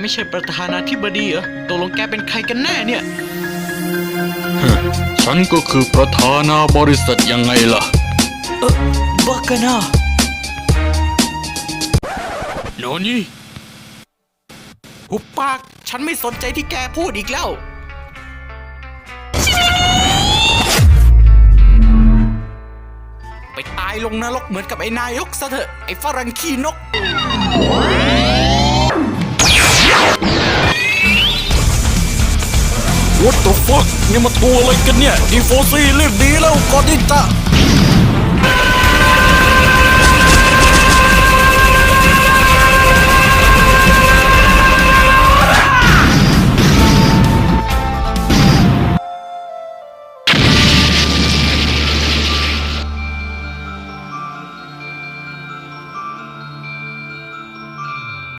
ไม่ใช่ประธานาธิบดีเหรอตกลงแกเป็นใครกันแน่เนี่ย ฉันก็คือประธานาบริษัทยังไงล่ะ เออบ้ากันนะโนนี่หุบปาก ฉันไม่สนใจที่แกพูดอีกแล้ว ไปตายลงนรกเหมือนกับไอ้นายกซะเถอะ ไอ้ฝรั่งขี้นก What the fuck นี่มาตัวอะไรกันเนี่ย ดีโฟซีรีบดีแล้วก่อนที่จะ